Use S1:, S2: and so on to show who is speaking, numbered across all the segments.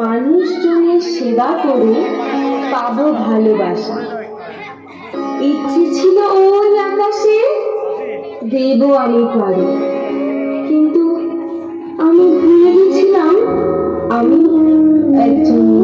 S1: মানুষজনের সেবা করে পাবো ভালোবাসা। ইচ্ছে ছিল ওই আকাশে, দেব আমি পারি কিন্তু আমি ভুলে গেছিলাম, আমি একজন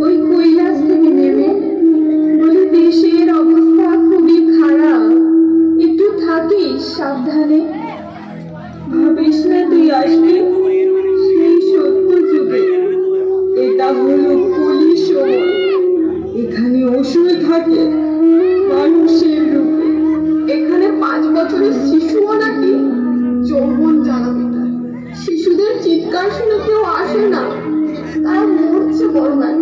S2: ওই
S1: কৈলাস দেশের অবস্থা খুবই খারাপ। একটু সাবধানে। ভাবিস না তুই আসবি? মরছে বড়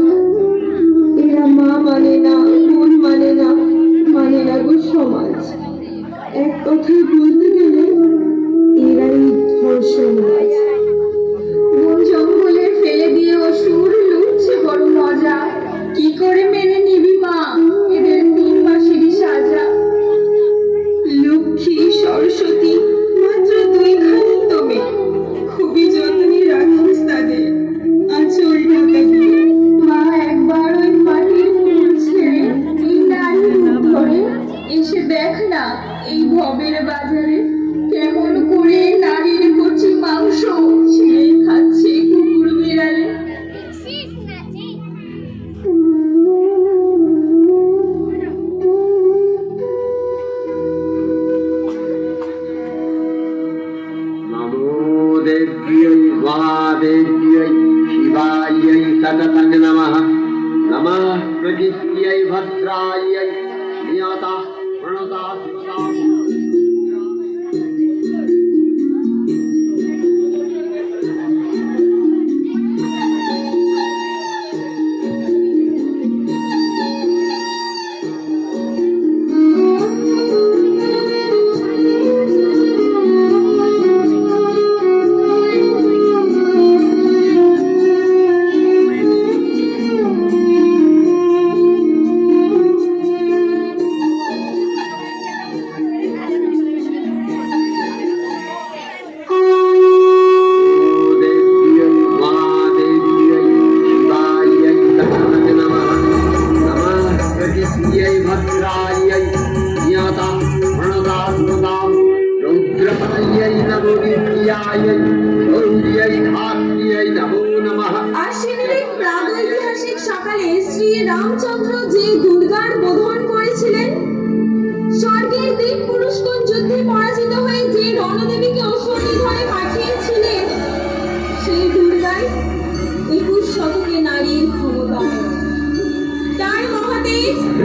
S3: Rudolph,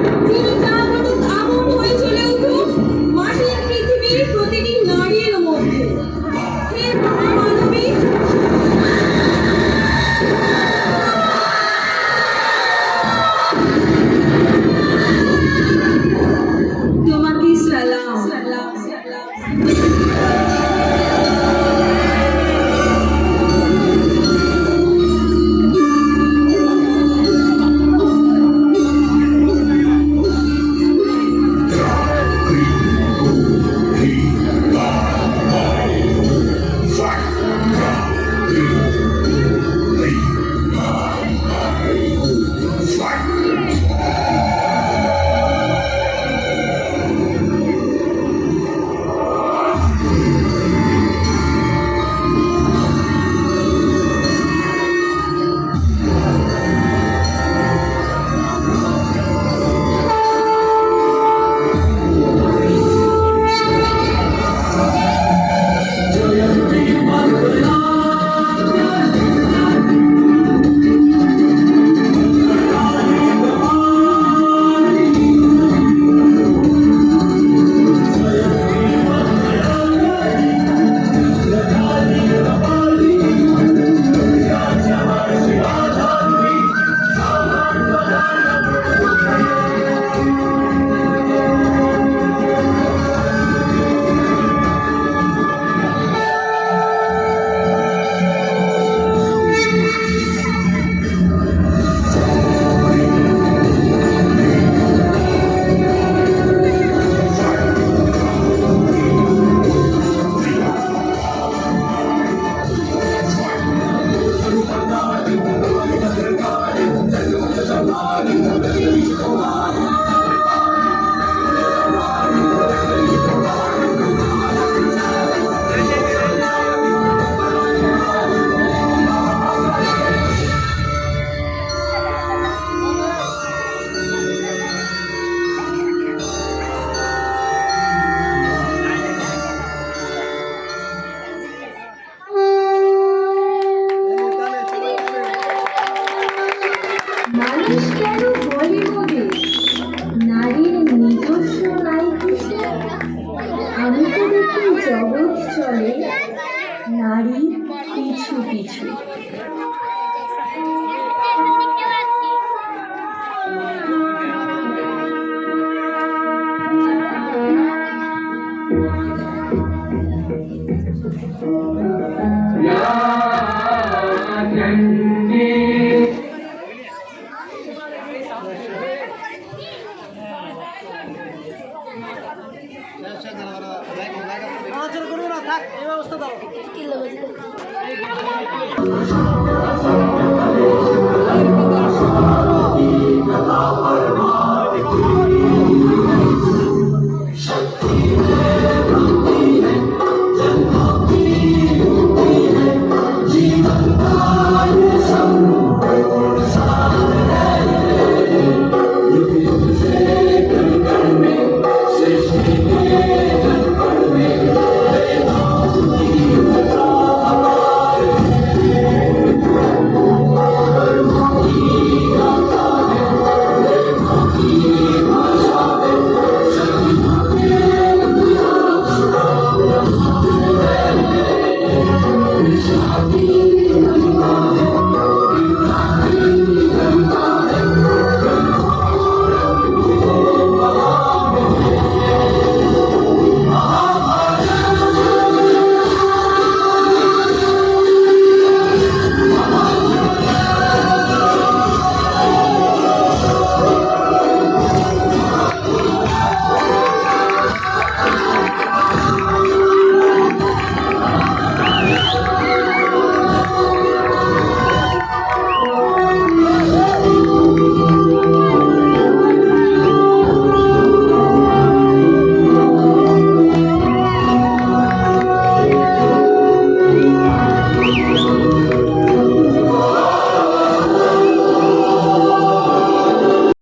S3: Thank you.
S2: Deus.